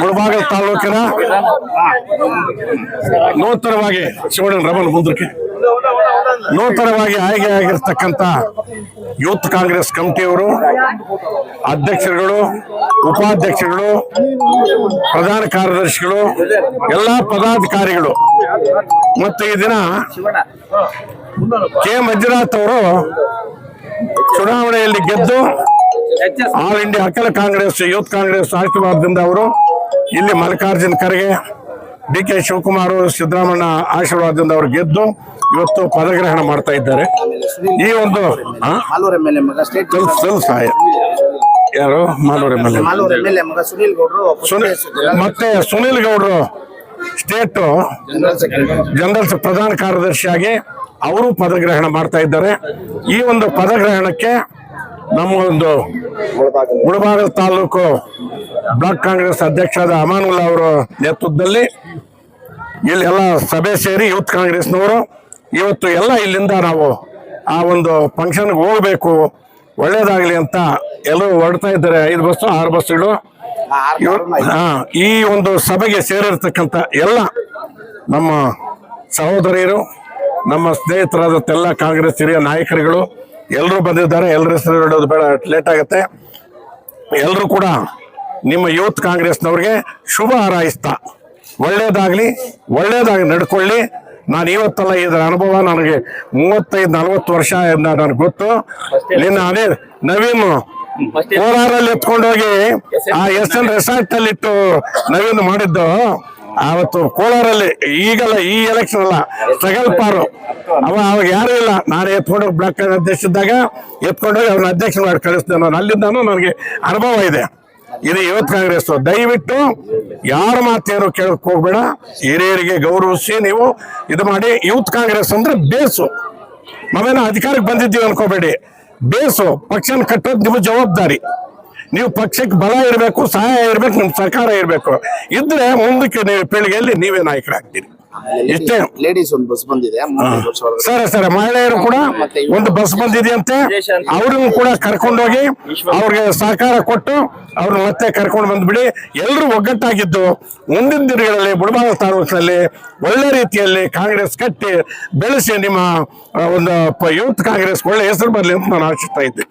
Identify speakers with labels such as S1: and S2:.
S1: ಮುಳಬಾಗಲ್ ತಾಲೂಕಿನ ನೂತನವಾಗಿ ಶಿವಣ್ಣ ರಮನ್ ಮುಂದಕ್ಕೆ. ನೂತನವಾಗಿ ಆಯ್ಕೆ ಆಗಿರ್ತಕ್ಕಂಥ ಯೂತ್ ಕಾಂಗ್ರೆಸ್ ಕಮಿಟಿಯವರು, ಅಧ್ಯಕ್ಷರುಗಳು, ಉಪಾಧ್ಯಕ್ಷರುಗಳು, ಪ್ರಧಾನ ಕಾರ್ಯದರ್ಶಿಗಳು, ಎಲ್ಲ ಪದಾಧಿಕಾರಿಗಳು. ಮತ್ತು ಈ ದಿನ ಕೆ. ಮಂಜುನಾಥ್ ಅವರು ಚುನಾವಣೆಯಲ್ಲಿ ಗೆದ್ದು ಆಲ್ ಇಂಡಿಯಾ ಅಖಿಲ ಕಾಂಗ್ರೆಸ್ ಯೂತ್ ಕಾಂಗ್ರೆಸ್ ಆಶೀರ್ವಾದದಿಂದ ಅವರು ಇಲ್ಲಿ ಮಲ್ಲಿಕಾರ್ಜುನ ಖರ್ಗೆ ಡಿ ಕೆ ಶಿವಕುಮಾರ್ ಸಿದ್ದರಾಮಣ್ಣ ಆಶೀರ್ವಾದದಿಂದ ಅವರು ಗೆದ್ದು ಇವತ್ತು ಪದಗ್ರಹಣ ಮಾಡ್ತಾ ಇದ್ದಾರೆ. ಈ ಒಂದು ಯಾರು? ಮಾಲೂರು ಎ
S2: ಎಲ್
S1: ಮತ್ತೆ ಸುನಿಲ್ ಗೌಡ್ರು ಸ್ಟೇಟ್
S2: ಜನರಲ್
S1: ಜನರಲ್ ಪ್ರಧಾನ ಕಾರ್ಯದರ್ಶಿಯಾಗಿ ಅವರು ಪದಗ್ರಹಣ ಮಾಡ್ತಾ ಇದ್ದಾರೆ. ಈ ಒಂದು ಪದಗ್ರಹಣಕ್ಕೆ ನಮ್ಮ ಒಂದು ಮುಳಬಾಗಲ್ ತಾಲೂಕು ಬ್ಲಾಕ್ ಕಾಂಗ್ರೆಸ್ ಅಧ್ಯಕ್ಷರಾದ ಅಮಾನುಲ್ಲಾ ಅವರ ನೇತೃತ್ವದಲ್ಲಿ ಇಲ್ಲಿ ಎಲ್ಲ ಸಭೆ ಸೇರಿ ಯೂತ್ ಕಾಂಗ್ರೆಸ್ನವರು ಇವತ್ತು ಎಲ್ಲ ಇಲ್ಲಿಂದ ನಾವು ಆ ಒಂದು ಫಂಕ್ಷನ್ಗೆ ಹೋಗಬೇಕು. ಒಳ್ಳೇದಾಗಲಿ ಅಂತ ಎಲ್ಲರೂ ಹೊರಡ್ತಾ ಇದ್ದಾರೆ. ಐದು ಬಸ್ಸು ಆರು ಬಸ್ಸುಗಳು ಈ ಒಂದು ಸಭೆಗೆ ಸೇರಿರ್ತಕ್ಕಂಥ ಎಲ್ಲ ನಮ್ಮ ಸಹೋದರಿಯರು, ನಮ್ಮ ಸ್ನೇಹಿತರಾದ ಎಲ್ಲ ಕಾಂಗ್ರೆಸ್ ಹಿರಿಯ ನಾಯಕರುಗಳು ಎಲ್ಲರೂ ಬಂದಿದ್ದಾರೆ ಎಲ್ಲರ ಹೆಸರು ಹೇಳೋದು ಬೇಡ ಲೇಟ್ ಆಗುತ್ತೆ. ಎಲ್ಲರೂ ಕೂಡ ನಿಮ್ಮ ಯೂತ್ ಕಾಂಗ್ರೆಸ್ನವ್ರಿಗೆ ಶುಭ ಹಾರೈಸ್ತಾ ಒಳ್ಳೇದಾಗಲಿ ಒಳ್ಳೇದಾಗಿ ನಡ್ಕೊಳ್ಳಿ. ನಾನು ಇವತ್ತಲ್ಲ ಇದರ ಅನುಭವ ನನಗೆ ಮೂವತ್ತೈದು ನಲವತ್ತು ವರ್ಷ ಎಂದ ನನಗೆ ಗೊತ್ತು. ನಿನ್ನ ಅದೇ ನವೀನ್ ಕೋಲಾರಲ್ಲಿ ಎತ್ಕೊಂಡೋಗಿ ಆ ಎಸ್ ಎನ್ ರೆಸಾರ್ಟ್ ಅಲ್ಲಿ ಇಟ್ಟು ನವೀನ್ ಮಾಡಿದ್ದು. ಆವತ್ತು ಕೋಲಾರಲ್ಲಿ ಈಗಲ್ಲ ಈ ಎಲೆಕ್ಷನ್ ಅಲ್ಲ ಸಗಲ್ಪಾರು ಅವ ಅವಾಗ ಯಾರು ಇಲ್ಲ. ನಾನು ಎತ್ಕೊಂಡೋಗಿ ಬ್ಲಾಕ್ ಅಧ್ಯಕ್ಷ ಇದ್ದಾಗ ಎತ್ಕೊಂಡೋಗಿ ಅವ್ರನ್ನ ಅಧ್ಯಕ್ಷ ಮಾಡಿ ಕಳಿಸ್ತೇನೆ ನಾನು ಅಲ್ಲಿಂದಾನು ನನಗೆ ಅನುಭವ ಇದೆ. ಇದು ಯುವತ್ ಕಾಂಗ್ರೆಸ್ ದಯವಿಟ್ಟು ಯಾರ ಮಾತೇನು ಕೇಳಕ್ ಹೋಗ್ಬೇಡ. ಹಿರಿಯರಿಗೆ ಗೌರವಿಸಿ ನೀವು ಇದು ಮಾಡಿ. ಯೂತ್ ಕಾಂಗ್ರೆಸ್ ಅಂದ್ರೆ ಬೇಸು. ನಾವೇನೋ ಅಧಿಕಾರಕ್ಕೆ ಬಂದಿದ್ದೀವಿ ಅನ್ಕೋಬೇಡಿ. ಬೇಸು. ಪಕ್ಷನ ಕಟ್ಟೋದು ನಿಮ್ಮ ಜವಾಬ್ದಾರಿ. ನೀವು ಪಕ್ಷಕ್ಕೆ ಬಲ ಇರಬೇಕು ಸಹಾಯ ಇರಬೇಕು ನಿಮ್ ಸರ್ಕಾರ ಇರಬೇಕು. ಇದ್ರೆ ಮುಂದಕ್ಕೆ ನೀವು ಪೀಳಿಗೆಯಲ್ಲಿ ನೀವೇ ನಾಯಕರಾಗ್ತೀರಿ. ಇಷ್ಟೇ.
S2: ಲೇಡೀಸ್ ಒಂದು ಬಸ್ ಬಂದಿದೆ.
S1: ಸರಿ ಸರಿ. ಮಹಿಳೆಯರು ಕೂಡ ಒಂದು ಬಸ್ ಬಂದಿದೆಯಂತೆ. ಅವ್ರನ್ನು ಕೂಡ ಕರ್ಕೊಂಡೋಗಿ ಅವ್ರಿಗೆ ಸಹಕಾರ ಕೊಟ್ಟು ಅವ್ರನ್ನ ಮತ್ತೆ ಕರ್ಕೊಂಡು ಬಂದ್ಬಿಡಿ. ಎಲ್ಲರೂ ಒಗ್ಗಟ್ಟಾಗಿದ್ದು ಮುಂದಿನ ದಿನಗಳಲ್ಲಿ ಬುಡಬಾಗ ತಾಲೂಕಿನಲ್ಲಿ ಒಳ್ಳೆ ರೀತಿಯಲ್ಲಿ ಕಾಂಗ್ರೆಸ್ ಕಟ್ಟಿ ಬೆಳೆಸಿ ನಿಮ್ಮ ಒಂದು ಯೂತ್ ಕಾಂಗ್ರೆಸ್ ಒಳ್ಳೆ ಹೆಸರು ಬರಲಿ ಅಂತ ನಾನು ಆಶಿಸ್ತಾ ಇದ್ದೆ.